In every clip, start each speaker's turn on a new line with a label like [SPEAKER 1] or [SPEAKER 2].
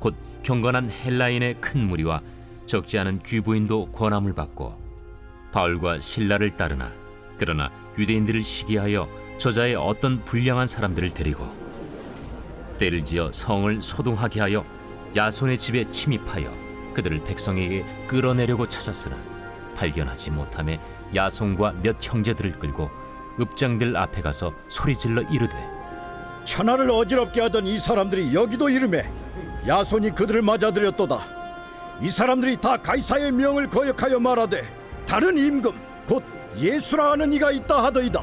[SPEAKER 1] 곧 경건한 헬라인의 큰 무리와 적지 않은 귀부인도 권함을 받고 바울과 신라를 따르나 그러나 유대인들을 시기하여 저자의 어떤 불량한 사람들을 데리고 때를 지어 성을 소동하게 하여 야손의 집에 침입하여 그들을 백성에게 끌어내려고 찾았으나 발견하지 못함에 야손과 몇 형제들을 끌고 읍장들 앞에 가서 소리질러 이르되
[SPEAKER 2] 천하를 어지럽게 하던 이 사람들이 여기도 이름에 야손이 그들을 맞아들였도다. 이 사람들이 다 가이사의 명을 거역하여 말하되 다른 임금 곧 예수라 하는 이가 있다 하더이다.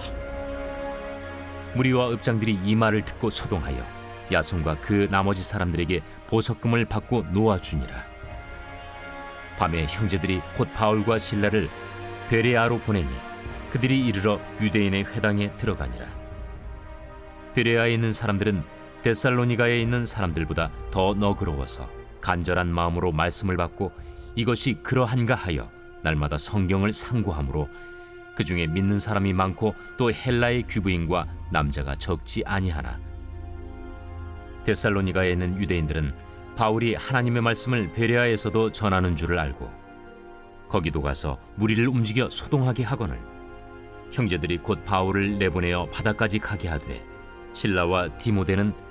[SPEAKER 1] 무리와 읍장들이 이 말을 듣고 소동하여 야손과 그 나머지 사람들에게 보석금을 받고 놓아주니라. 밤에 형제들이 곧 바울과 신라를 베레아로 보내니 그들이 이르러 유대인의 회당에 들어가니라. 베레아에 있는 사람들은 데살로니가에 있는 사람들보다 더 너그러워서 간절한 마음으로 말씀을 받고 이것이 그러한가 하여 날마다 성경을 상고함으로 그 중에 믿는 사람이 많고 또 헬라의 귀부인과 남자가 적지 아니하나. 데살로니가에 있는 유대인들은 바울이 하나님의 말씀을 베레아에서도 전하는 줄을 알고 거기도 가서 무리를 움직여 소동하게 하거늘. 형제들이 곧 바울을 내보내어 바다까지 가게 하되 신라와 디모데는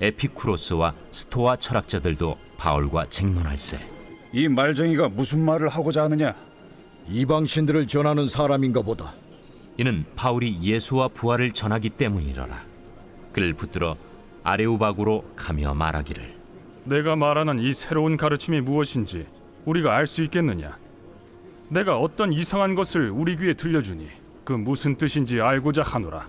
[SPEAKER 1] 에피쿠로스와 스토아 철학자들도 바울과 쟁론할세.
[SPEAKER 3] 이 말쟁이가 무슨 말을 하고자 하느냐?
[SPEAKER 2] 이방 신들을 전하는 사람인가 보다.
[SPEAKER 1] 이는 바울이 예수와 부활을 전하기 때문이러라. 그를 붙들어 아레오바구로 가며 말하기를
[SPEAKER 4] 내가 말하는 이 새로운 가르침이 무엇인지 우리가 알 수 있겠느냐? 내가 어떤 이상한 것을 우리 귀에 들려주니 그 무슨 뜻인지 알고자 하노라.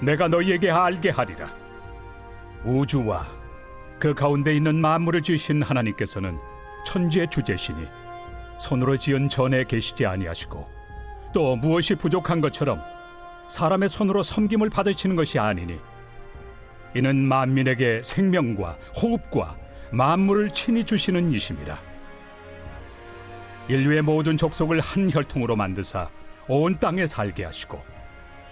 [SPEAKER 5] 내가 너희에게 알게 하리라. 우주와 그 가운데 있는 만물을 지으신 하나님께서는 천지의 주제시니 손으로 지은 전에 계시지 아니하시고 또 무엇이 부족한 것처럼 사람의 손으로 섬김을 받으시는 것이 아니니 이는 만민에게 생명과 호흡과 만물을 친히 주시는 이심이라 인류의 모든 족속을 한 혈통으로 만드사 온 땅에 살게 하시고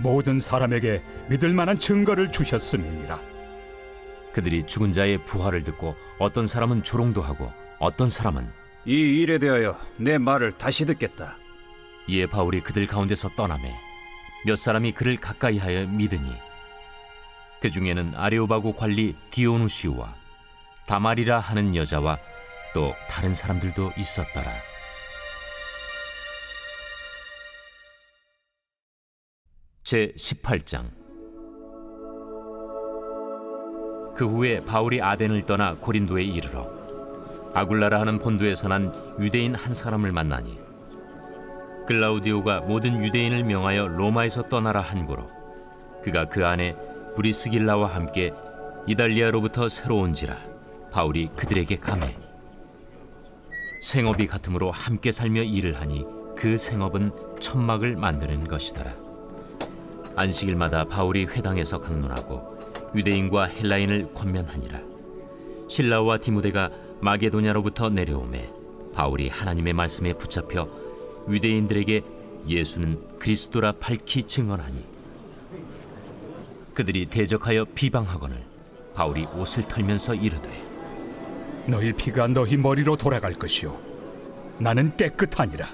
[SPEAKER 5] 모든 사람에게 믿을 만한 증거를 주셨음이니라.
[SPEAKER 1] 그들이 죽은 자의 부활을 듣고 어떤 사람은 조롱도 하고 어떤 사람은
[SPEAKER 3] 이 일에 대하여 내 말을 다시 듣겠다.
[SPEAKER 1] 이에 바울이 그들 가운데서 떠나매 몇 사람이 그를 가까이하여 믿으니 그 중에는 아레오바고 관리 디오누시우와 다말이라 하는 여자와 또 다른 사람들도 있었더라. 제 18장. 그 후에 바울이 아덴을 떠나 고린도에 이르러 아굴라라 하는 본도에서 난 유대인 한 사람을 만나니 클라우디오가 모든 유대인을 명하여 로마에서 떠나라 한고로 그가 그 안에 브리스길라와 함께 이달리아로부터 새로 온지라 바울이 그들에게 감해 생업이 같으므로 함께 살며 일을 하니 그 생업은 천막을 만드는 것이더라 안식일마다 바울이 회당에서 강론하고 유대인과 헬라인을 권면하니라. 신라와 디모데가 마게도냐로부터 내려오매 바울이 하나님의 말씀에 붙잡혀 유대인들에게 예수는 그리스도라 밝히 증언하니 그들이 대적하여 비방하거늘 바울이 옷을 털면서 이르되
[SPEAKER 5] 너희 피가 너희 머리로 돌아갈 것이요. 나는 깨끗하니라.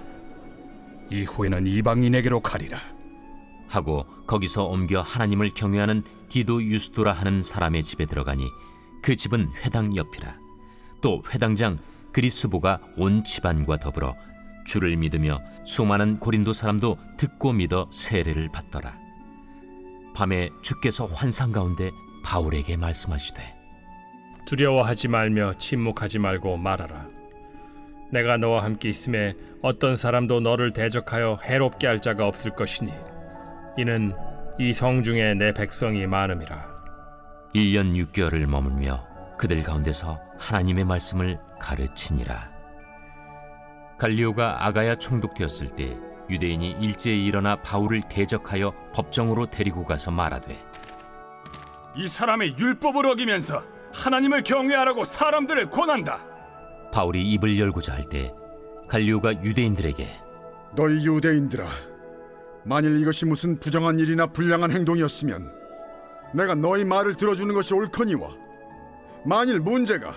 [SPEAKER 5] 이후에는 이방인에게로 가리라
[SPEAKER 1] 하고 거기서 옮겨 하나님을 경외하는 디도 유스도라 하는 사람의 집에 들어가니 그 집은 회당 옆이라 또 회당장 그리스보가 온 집안과 더불어 주를 믿으며 수많은 고린도 사람도 듣고 믿어 세례를 받더라 밤에 주께서 환상 가운데 바울에게 말씀하시되
[SPEAKER 6] 두려워하지 말며 침묵하지 말고 말하라. 내가 너와 함께 있음에 어떤 사람도 너를 대적하여 해롭게 할 자가 없을 것이니 이는 이 성 중에 내 백성이 많음이라.
[SPEAKER 1] 1년 6개월을 머물며 그들 가운데서 하나님의 말씀을 가르치니라. 갈리오가 아가야 총독되었을 때 유대인이 일제히 일어나 바울을 대적하여 법정으로 데리고 가서 말하되
[SPEAKER 4] 이 사람의 율법을 어기면서 하나님을 경외하라고 사람들을 권한다.
[SPEAKER 1] 바울이 입을 열고자 할 때 갈리오가 유대인들에게
[SPEAKER 7] 너희 유대인들아, 만일 이것이 무슨 부정한 일이나 불량한 행동이었으면 내가 너희 말을 들어주는 것이 옳거니와 만일 문제가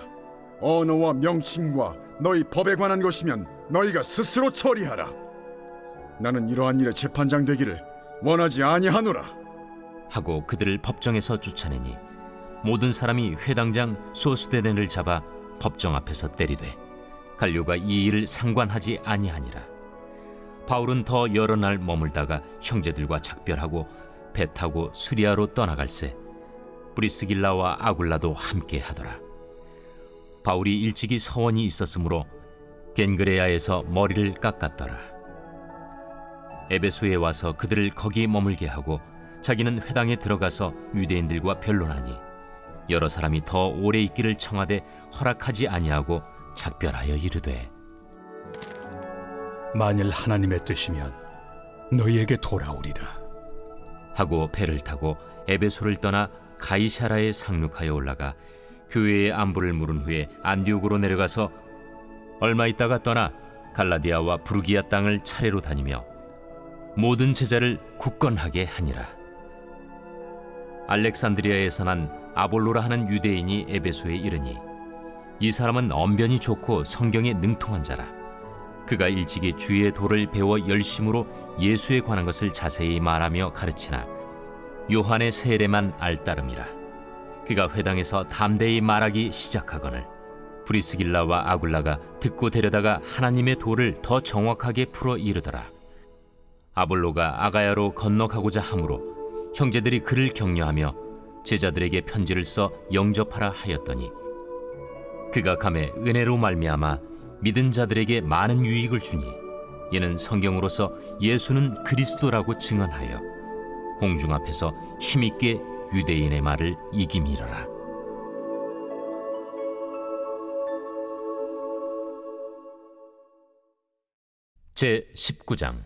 [SPEAKER 7] 언어와 명칭과 너희 법에 관한 것이면 너희가 스스로 처리하라. 나는 이러한 일의 재판장 되기를 원하지 아니하노라.
[SPEAKER 1] 하고 그들을 법정에서 쫓아내니 모든 사람이 회당장 소스데덴을 잡아 법정 앞에서 때리되 갈료가 이 일을 상관하지 아니하니라 바울은 더 여러 날 머물다가 형제들과 작별하고 배 타고 수리아로 떠나갈새 브리스길라와 아굴라도 함께 하더라. 바울이 일찍이 서원이 있었으므로 겐그레아에서 머리를 깎았더라. 에베소에 와서 그들을 거기 머물게 하고 자기는 회당에 들어가서 유대인들과 변론하니 여러 사람이 더 오래 있기를 청하되 허락하지 아니하고 작별하여 이르되
[SPEAKER 5] 만일 하나님의 뜻이면 너희에게 돌아오리라.
[SPEAKER 1] 하고 배를 타고 에베소를 떠나 가이샤라에 상륙하여 올라가 교회의 안부를 물은 후에 안디옥으로 내려가서 얼마 있다가 떠나 갈라디아와 부르기아 땅을 차례로 다니며 모든 제자를 굳건하게 하니라. 알렉산드리아에서 난 아볼로라 하는 유대인이 에베소에 이르니 이 사람은 언변이 좋고 성경에 능통한 자라 그가 일찍이 주의 도를 배워 열심으로 예수에 관한 것을 자세히 말하며 가르치나 요한의 세례만 알따름이라. 그가 회당에서 담대히 말하기 시작하거늘 브리스길라와 아굴라가 듣고 데려다가 하나님의 도를 더 정확하게 풀어 이르더라. 아볼로가 아가야로 건너가고자 하므로 형제들이 그를 격려하며 제자들에게 편지를 써 영접하라 하였더니 그가 감에 은혜로 말미암아 믿은 자들에게 많은 유익을 주니 이는 성경으로서 예수는 그리스도라고 증언하여 공중 앞에서 힘있게 유대인의 말을 이김이러라. 제 19장.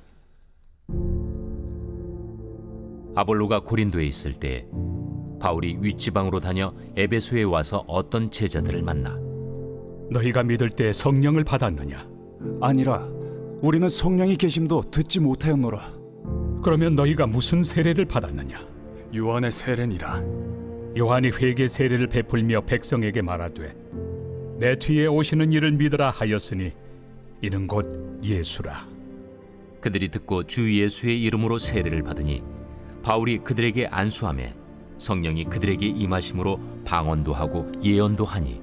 [SPEAKER 1] 아볼로가 고린도에 있을 때 바울이 윗지방으로 다녀 에베소에 와서 어떤 제자들을 만나
[SPEAKER 5] 너희가 믿을 때 성령을 받았느냐
[SPEAKER 3] 아니라 우리는 성령이 계심도 듣지 못하였노라.
[SPEAKER 5] 그러면 너희가 무슨 세례를 받았느냐
[SPEAKER 4] 요한의 세례니라.
[SPEAKER 5] 요한이 회개 세례를 베풀며 백성에게 말하되 내 뒤에 오시는 이를 믿으라 하였으니 이는 곧 예수라
[SPEAKER 1] 그들이 듣고 주 예수의 이름으로 세례를 받으니 바울이 그들에게 안수함에 성령이 그들에게 임하심으로 방언도 하고 예언도 하니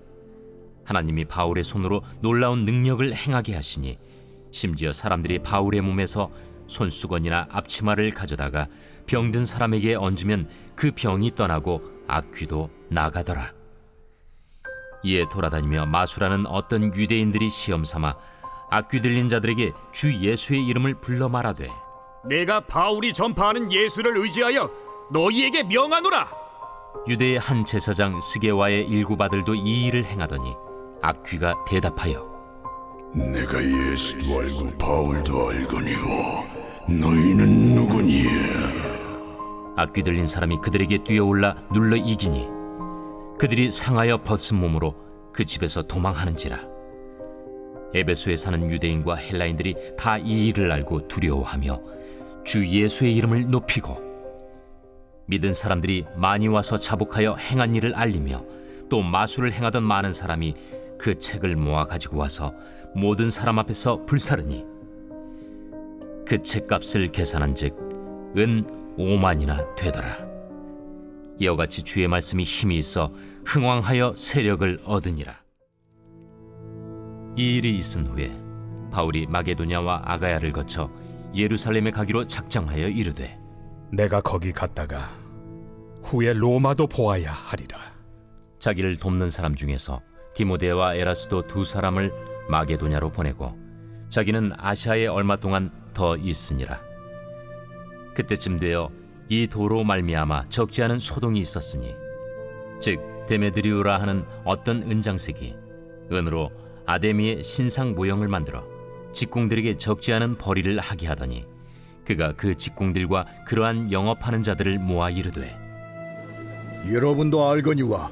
[SPEAKER 1] 하나님이 바울의 손으로 놀라운 능력을 행하게 하시니 심지어 사람들이 바울의 몸에서 손수건이나 앞치마를 가져다가 병든 사람에게 얹으면 그 병이 떠나고 악귀도 나가더라. 이에 돌아다니며 마수라는 어떤 유대인들이 시험 삼아 악귀 들린 자들에게 주 예수의 이름을 불러 말하되
[SPEAKER 8] 내가 바울이 전파하는 예수를 의지하여 너희에게 명하노라.
[SPEAKER 1] 유대의 한 제사장 스게와의 일곱 아들도 이 일을 행하더니 악귀가 대답하여
[SPEAKER 9] 내가 예수도 알고 바울도 알거니와 너희는 누구니?
[SPEAKER 1] 악귀 들린 사람이 그들에게 뛰어올라 눌러 이기니 그들이 상하여 벗은 몸으로 그 집에서 도망하는지라 에베소에 사는 유대인과 헬라인들이 다 이 일을 알고 두려워하며 주 예수의 이름을 높이고 믿은 사람들이 많이 와서 자복하여 행한 일을 알리며 또 마술을 행하던 많은 사람이 그 책을 모아 가지고 와서 모든 사람 앞에서 불사르니 그 책값을 계산한즉 은 5만이나 되더라. 이와 같이 주의 말씀이 힘이 있어 흥왕하여 세력을 얻으니라. 이 일이 있은 후에 바울이 마게도냐와 아가야를 거쳐 예루살렘에 가기로 작정하여 이르되
[SPEAKER 5] 내가 거기 갔다가 후에 로마도 보아야 하리라.
[SPEAKER 1] 자기를 돕는 사람 중에서 디모데와 에라스도 두 사람을 마게도냐로 보내고 자기는 아시아에 얼마 동안 더 있으니라. 그때쯤 되어 이 도로 말미암아 적지 않은 소동이 있었으니 즉 데메드리오라 하는 어떤 은장색이 은으로 아데미의 신상 모형을 만들어 직공들에게 적지 않은 벌이를 하게 하더니 그가 그 직공들과 그러한 영업하는 자들을 모아 이르되
[SPEAKER 2] 여러분도 알거니와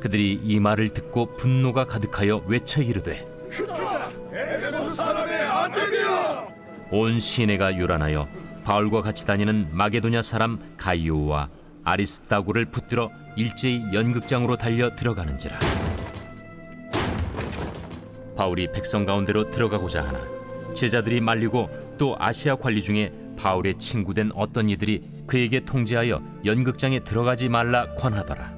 [SPEAKER 1] 그들이 이 말을 듣고 분노가 가득하여 외쳐 이르되 온 시내가 요란하여 바울과 같이 다니는 마게도냐 사람 가이오와 아리스타고를 붙들어 일제히 연극장으로 달려 들어가는지라. 바울이 백성 가운데로 들어가고자 하나 제자들이 말리고 또 아시아 관리 중에 바울의 친구된 어떤 이들이 그에게 통제하여 연극장에 들어가지 말라 권하더라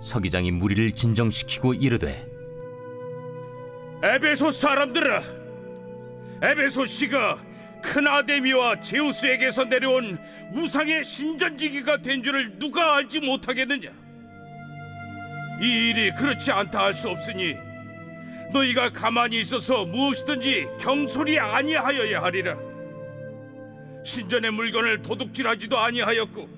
[SPEAKER 1] 서기장이 무리를 진정시키고 이르되
[SPEAKER 8] 에베소 사람들아, 에베소 씨가 큰 아데미와 제우스에게서 내려온 우상의 신전지기가 된 줄을 누가 알지 못하겠느냐? 이 일이 그렇지 않다 할 수 없으니 너희가 가만히 있어서 무엇이든지 경솔이 아니하여야 하리라. 신전의 물건을 도둑질하지도 아니하였고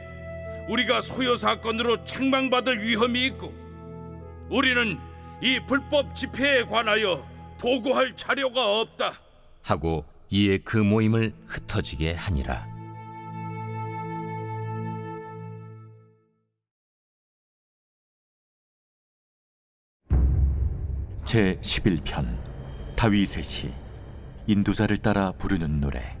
[SPEAKER 9] 우리가 소요 사건으로 책망받을 위험이 있고 우리는 이 불법 집회에 관하여 보고할 자료가 없다.
[SPEAKER 1] 하고 이에 그 모임을 흩어지게 하니라.
[SPEAKER 10] 제 11편 다윗의 시 인도자를 따라 부르는 노래